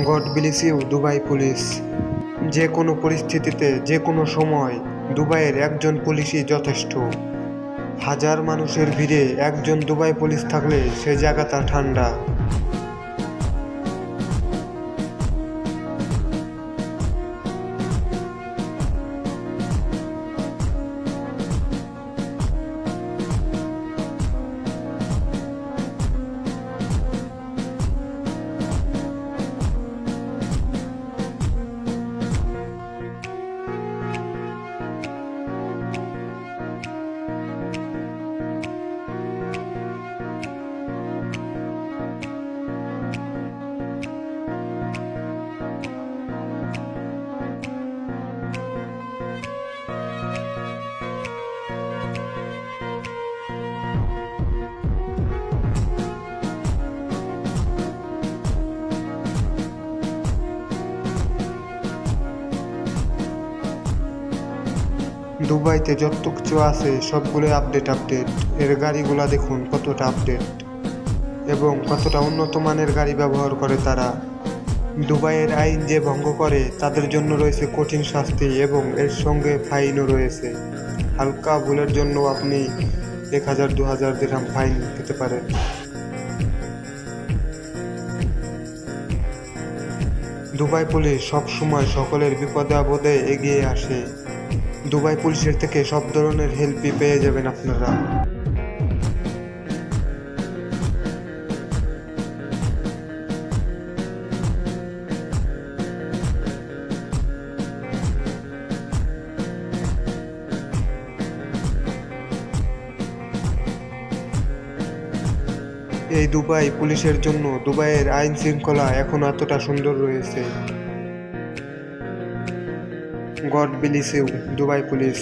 God bless you, Dubai police. যে কোনো পরিস্থিতিতে, যে কোনো সময়, দুবাইয়ের একজন পুলিশই যথেষ্ট। হাজার মানুষের ভিড়ে একজন দুবাই পুলিশ থাকলে সে জায়গাটা ঠান্ডা। দুবাইতে যত কিছু আছে সবগুলো আপডেট আপডেট এর গাড়িগুলা দেখুন, কতটা আপডেট এবং কতটা উন্নত মানের গাড়ি ব্যবহার করে তারা। দুবাইয়ের আইন যে ভঙ্গ করে, তাদের জন্য রয়েছে কঠিন শাস্তি এবং এর সঙ্গে ফাইনও রয়েছে। হালকা ভুলের জন্য আপনি এক হাজার, দু হাজার দিরহাম ফাইন পেতে পারেন। দুবাই পুলিশ সব সময় সকলের বিপদে আপদে এগিয়ে আসে। দুবাই পুলিশের থেকে সব ধরনের হেল্পই পেয়ে যাবেন আপনারা। এই দুবাই পুলিশের জন্য দুবাইয়ের আইন শৃঙ্খলা এখন এতটা সুন্দর রয়েছে। God bless you Dubai police.